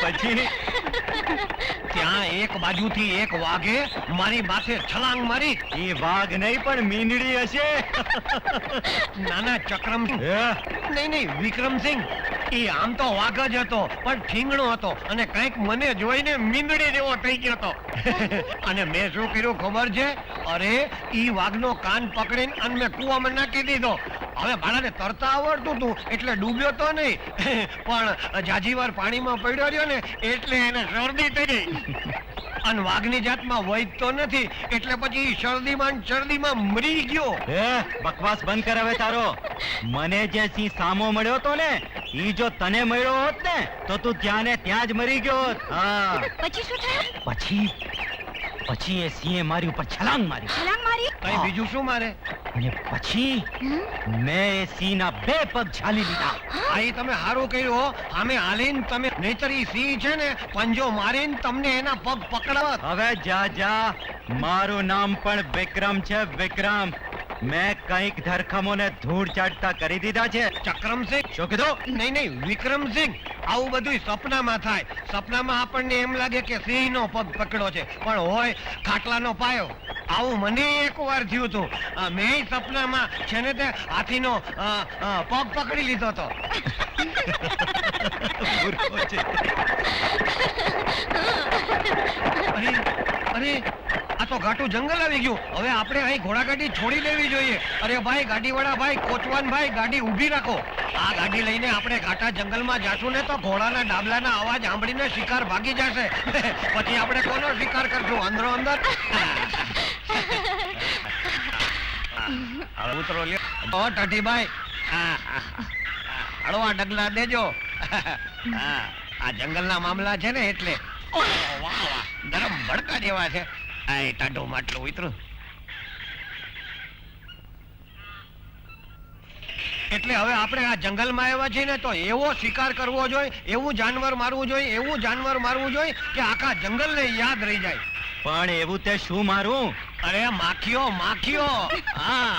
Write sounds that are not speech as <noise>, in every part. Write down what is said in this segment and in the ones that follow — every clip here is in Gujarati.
પછી ત્યાં એક બાજુથી એક વાઘે મારી માથે છલાંગ મારી. એ વાઘ નહીં પણ મીંડળી હશે. નાના ચક્રમ નહીં નહીં વિક્રમસિંહ એ આમ તો વાઘ જ હતો પણ ઠીંગણો હતો અને કંઈક મને જોઈને મીંદડી જેવો થઈ ગયો હતો. અને મેં શું કર્યું ખબર છે? અરે ઈ વાઘનો કાન પકડીને અને મેં કૂવામાં નાખી દીધો. હવે બાળાને તરતા આવડતું હતું એટલે ડૂબ્યો તો નહીં. પણ જાજીવાર પાણીમાં પડ્યો રહ્યો ને એટલે એને શરદી થઈ ગઈ. અને વાઘની જાતમાં વૈદ તો નથી એટલે પછી શરદીમાં શરદીમાં મરી ગયો. હે બકવાસ બંધ કર હવે તારો. મને જે સિંહ સામો મળ્યો તો ને ઈ જો તને મળ્યો હોત ને તો તું ત્યાં ને ત્યાં જ મરી ગયો હોત. હા. પછી શું થયું? પછી પછી એ સિંહે મારી ઉપર છલાંગ મારી. છલાંગ મારી? કઈ બીજું શું મારે? અને પછી? મેં સિંહના બે પગ ઝાલી લીધા. આ તમે હારું કર્યું અમે હાલીને તમે નહીતર ઈ સિંહ છે ને પંજો મારીને તમને એના પગ પકડાવત. હવે જા જા. મારું નામ પણ વિક્રમ છે વિક્રમ. મેં કંઈક ધરખમોને ધૂળ ચાટતા કરી દીધા છે. ચક્રમસિંહ? શું કીધું? નહીં નહીં વિક્રમસિંહ. આવું બધું સપનામાં થાય. સપનામાં આપણને એમ લાગે કે સિંહનો પગ પકડ્યો છે. પણ હોય ખાટલાનો પાયો. આવું મને એક વાર થયું હતું. મેં સપનામાં છે ને તે હાથીનો પગ પકડી લીધો હતો. અરે અરે આ તો ઘાટું જંગલ આવી ગયું. હવે આપણે અહીં ઘોડાગાડી છોડી દેવી જોઈએ. અરે ભાઈ ગાડીવાળા ભાઈ કોચવાન ભાઈ ગાડી ઊભી રાખો. આ ગાડી લઈને આપણે ઘાટા જંગલમાં જાશું ને તો ઘોડાના ડાબલાના અવાજ સાંભળીને શિકાર ભાગી જશે. <laughs> પછી આપણે કોનો શિકાર કરશું? અંદરો? અંદર ઉતરો લ્યો. ઓ ટાટીભાઈ ભાઈ. હા, હા. હળવા ડગલા દેજો. આ જંગલના મામલા છે ને એટલે. વાહ વાહ. ગરમ ભડકા જેવા છે. આ ટાઢો માટલો ઉતરો. એટલે હવે આપણે આ જંગલમાં આવ્યા છીએ ને તો એવો શિકાર કરવો જોઈએ એવું જાનવર મારવું જોઈએ એવું જાનવર મારવું જોઈએ કે આખા જંગલને યાદ રહી જાય. પણ એવું તે શું મારું? અરે માખીઓ માખીઓ! હા.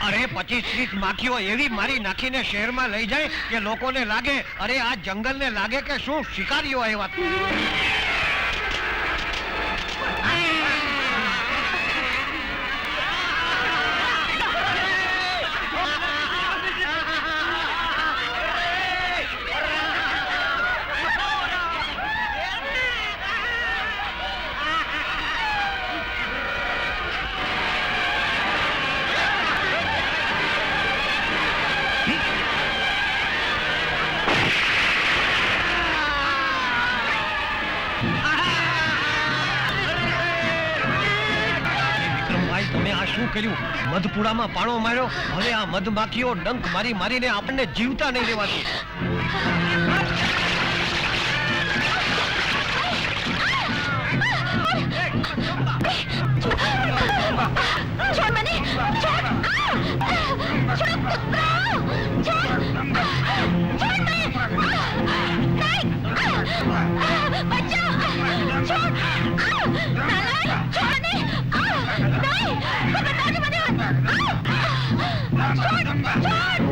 અરે પચીસ ત્રીસ માખીઓ એવી મારી નાખીને શહેરમાં લઈ જાય કે લોકોને લાગે અરે આ જંગલને લાગે કે શું શિકારીઓ આવ્યા. તમે આ શું કર્યું મધપુડામાં પાણો માર્યો હવે આ મધમાખીઓ ડંખ મારી મારીને આપણને જીવતા નહીં રહેવાતી મને છોડ આ! બચાવ! નાલાયક! છે મને!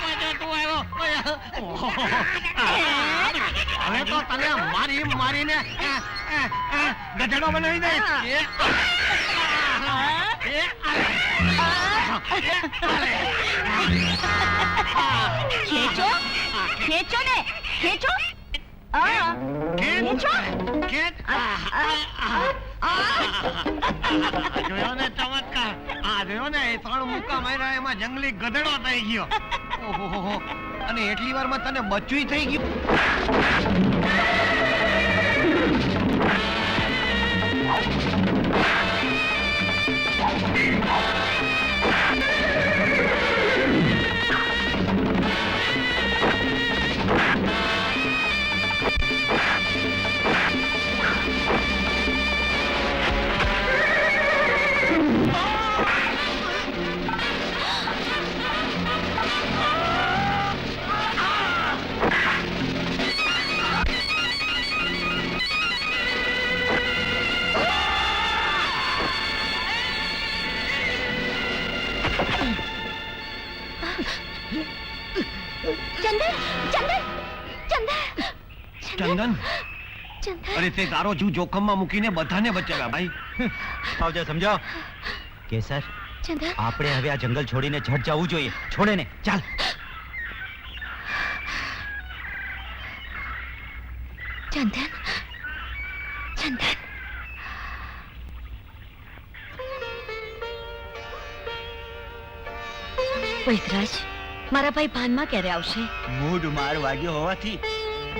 માંડ છે. હવે તો આવ્યો. હવે તને મારી મારીને ગધેડો બનાવી દે ખેંચો ખેંચો ને ખેંચો ખેંચો ખેંચ. જોયો ને, એ ત્રણ મુક્કા માર્યા, એમાં જંગલી ગધેડો થઈ ગયો. ઓહો અને એટલી વારમાં તને બચ્ચું થઈ ગયું. ચંદન ચંદન! ચંદન! ચંદન? ચંદન! અરે તે તારો જીવ જોખમમાં મૂકીને બધાને બચાવ્યા ભાઈ. આવજે સમજો? કેસર ચંદન! આપણે હવે આ જંગલ છોડીને ઝટ જવું જોઈએ. છોડે ને ચાલ. ચંદન! ચંદન! વૈદરાજ મારા ભાઈ ભાનમાં ક્યારે આવશે? મૂડ માર વાગ્યો હોવાથી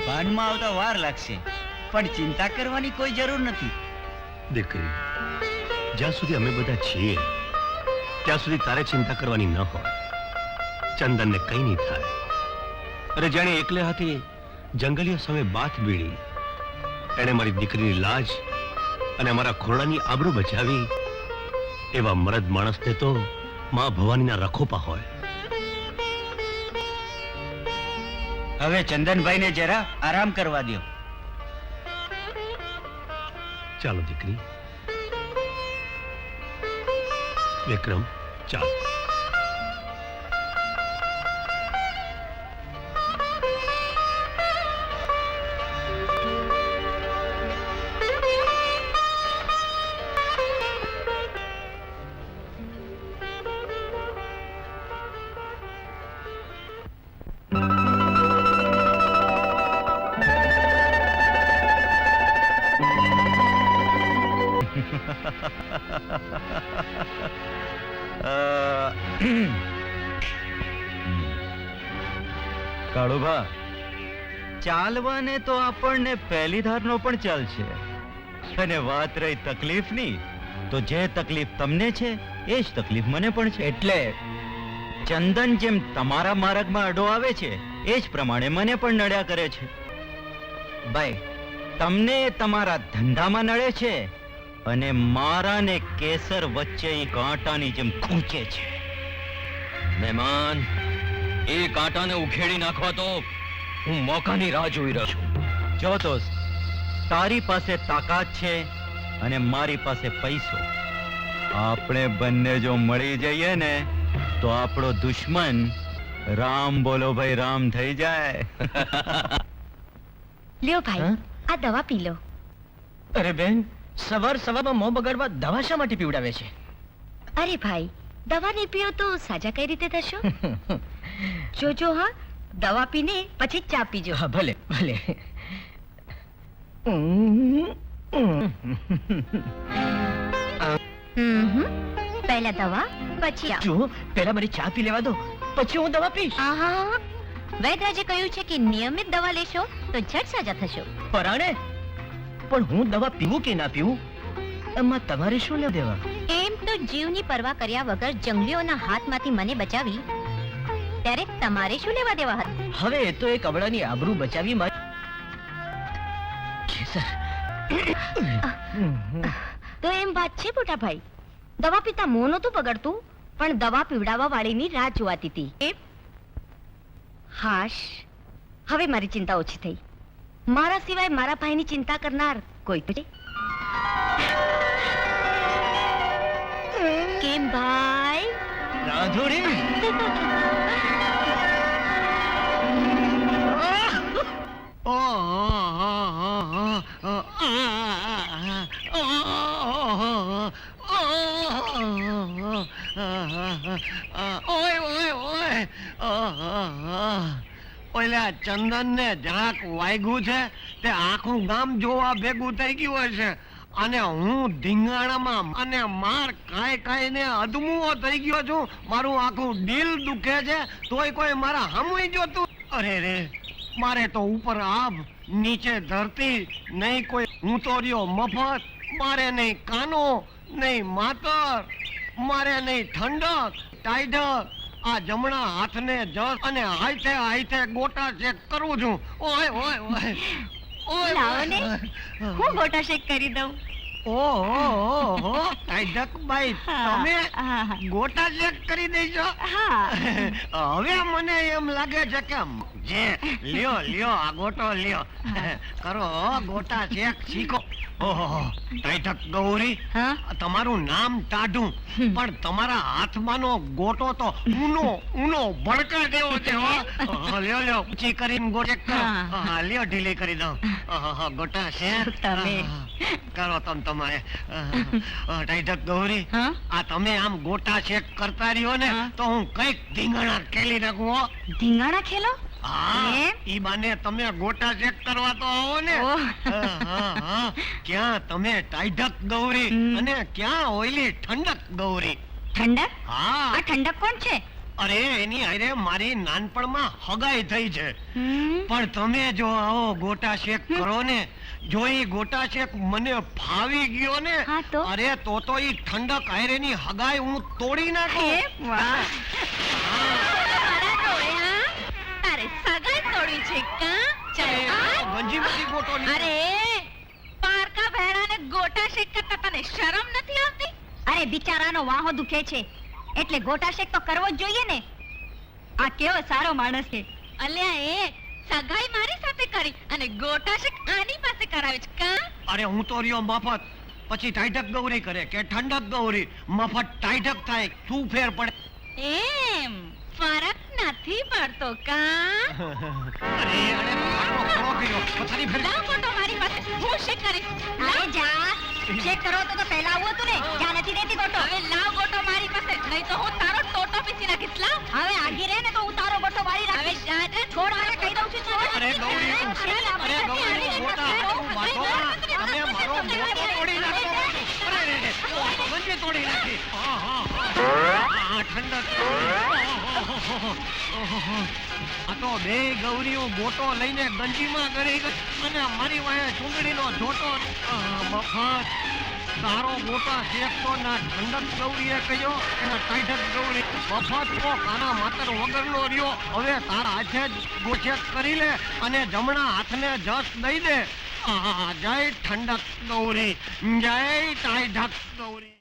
ભાનમાં આવતા વાર લાગશે. પણ ચિંતા કરવાની કોઈ જરૂર નથી. દીકરી જ્યાં સુધી અમે બધા છીએ ત્યાં સુધી તારે ચિંતા કરવાની ન હોય. ચંદનને કંઈ નહીં થાય. અરે જાણે એકલે હાથે જંગલીઓ સામે બાથ બીડી એણે મારી દીકરીની લાજ અને અમારા ખોરડાની આબરૂ બચાવી એવા મરદ માણસને તો માં ભવાનીના રખોપા હોય. હવે ચંદનભાઈને જરા આરામ કરવા દો ચાલો દીકરી. વિક્રમ ચાલ. ચાલવાને તો આપણને પહેલી ધારનો પણ ચાલ છે. અને વાત રહી તકલીફની, તો જે તકલીફ તમને છે, એ જ તકલીફ મને પણ છે. એટલે ચંદન જેમ તમારા માર્ગમાં અડો આવે છે, એ જ પ્રમાણે મને પણ નડ્યા કરે છે. ભાઈ, તમને તમારા ધંધામાં નડે છે, અને મારા ને કેસર વચ્ચે એ કાંટાની જેમ ખૂંચે છે. મહેમાન, એ કાંટાને ઉખેડી નાખવા તો હું મોકાની રાહ જોઈ રહ્યો છું. જો દોસ્ત તારી પાસે તાકાત છે અને મારી પાસે પૈસો. આપણે બંને જો મળી જઈએ ને તો આપણો દુશ્મન રામ બોલો ભાઈ રામ થઈ જાય. લ્યો ભાઈ આ દવા પી લો. અરે બેન સવાર સવારમાં મોં બગાડવા દવા શા માટે પીવડાવે છે? અરે ભાઈ દવા નહીં પીઓ તો સાજા કઈ રીતે થશો? <laughs> જોજો હા દવા પીને પછી ચા પીજો. હા ભલે ભલે. પહેલા દવા પછી જો પહેલા મને ચા પી લેવા દો પછી હું દવા પીશ. આહા. વૈદરાજે કહ્યું છે કે નિયમિત દવા લેશો તો ઝટ સાજા થશો. પરાણે પણ હું દવા પીવું કે ના પીવું? એમાં તમારે શું લેવા દેવા એમ તો જીવની પરવા કર્યા વગર જંગલીઓના હાથમાંથી મને બચાવી ત્યારે તમારે શું લેવા દેવા હતા? હવે એ તો એક અબળાની આબરૂ બચાવી મારી કેસર. તો એમ વાત છે મોટા ભાઈ દવા પીતા મોં નહોતું બગડતું પણ દવા પીવડાવવા વાળીની રાહ જોવાતી હતી હાશ. હવે મારી ચિંતા ઓછી થઈ. મારા સિવાય મારા ભાઈની ચિંતા કરનાર કોઈ તો કેમ ભાઈ? રાધોડી <laughs> ઓલા ચંદન ને જરાક વાગ્યું છે તે આખું ગામ જોવા ભેગું થઈ ગયું હશે. અને હું ધીંગાણામાં અને માર કાંઈ કાંઈ ને અધમુઓ થઈ ગયો છું. મારું આખું દિલ દુખે છે. તોય કોઈ મારા હમુય જોતું. અરે રે, મારે તો ઉપર આભ, નીચે ધરતી, નહીં કોઈ હું તો રહ્યો મફત, મારે નહીં કાનો, નહીં માતર, મારે નહીં ઠંડક, ટાઈડર. આ જમણા હાથને જસ અને હાથે હાથે ગોટા ચેક કરું છું. ઓય ઓય ઓય. લાવો ને. હું ફોટો શેક કરી દઉં ઓહો બાઈ તમે ગોટા ચેક કરી દેજો. હવે મને એમ લાગે છે કે જે લ્યો લ્યો આ ગોટો લ્યો. કરો ગોટા ચેક શીખો. ઓહો ટાઈટક ગૌરી તમારું નામ ટાઢું પણ તમારા હાથમાંનો ગોટો તો ઊનો ઊનો ભડકા જેવો છે હો. લ્યો લ્યો. ઊંચી કરીને ગોટે કરો. હા. હા, લ્યો ઢીલી કરી દઉં. ગોટા છે તમે. કરો તમ તમારે <laughs> ટાઈટક ગૌરી આ તમે આમ ગોટા શેક કરતા રહ્યો ને તો હું કંઈક ધીંગાણા ખેલી નાખું હો. ધીંગાણા ખેલો? હા ઈ બાને તમે ગોટા ચેક કરવા તો આવો ને. ક્યાં તમે ટાઈઢક ગૌરી અને ક્યાં ઓઈલી ઠંડક ગૌરી ઠંડક? હા. આ ઠંડક કોણ છે? અરે એની અરે મારી નાનપણમાં હગાઈ થઈ છે. પણ તમે જો આવો ગોટા શેક કરો ને જો એ ગોટા શેક મને ફાવી ગયો ને અરે તો તો ઈ ઠંડક હારેની હગાઈ હું તોડી નાખું. તારે સગાઈ તોડી છે કાં? ચાલ, આ. ગંજીમાંથી ગોટો અરે પારકા ભેડાને ગોટા શેક કરતા તને શરમ નથી આવતી? અરે બિચારાનો વાહો દુખે છે. એટલે ગોટાશેક તો કરવો જ જોઈએ ને. આ કેવો સારો માણસ છે. અલ્યા એ સગાઈ મારી સાથે કરી અને ગોટાશેક આની પાસે કરાવે છે કા? અરે હું તો રહ્યો મફત. પછી ટાઈટક ગૌરી કરે કે ઠંડક ગૌરી. મફત ટાઈટક થાય શું ફેર પડે? એમ ફરક નથી પડતો કા? <laughs> અરે અરે મારો ગયો પથારી ફેર લાવ ગોટો મારી પાસે હું શેક કરીશ? જા. શેક કરો તો પહેલા આવું હતું ને જા નથી દેતી ગોટો હવે લાવ ગોટો મારી પાસે નહીં તો હું તારો ટોટો પીસી નાખીશ લાવ હવે આગી રહે ને તો હું તારો ગોટો મારી રાખીશ છોડ આને કહી દઉં છું છોડ અરે ગૌરી અરે ગૌરી ગોટા. તમે મારો ગોટો તોડી નાખો ગંજી તોડી નાખી હા હા ઠંડક આ તો બે ગૌરીઓ ગોટો લઈને ગંજીમાં કરી અને મારી વાહે ચૂંટણીનો જોટો મફત તારો ગોટા શેકતો ના ઠંડક ગૌરીએ કહ્યો અને ટાઈઠક ગૌરી મફત તો કાના માતર વગરનો રહ્યો હવે તારા હાથે જ ગોછેક કરી લે અને જમણા હાથને જસ દઈ દે જય ઠંડક ગૌરી જય ટાઈઠક ગૌરી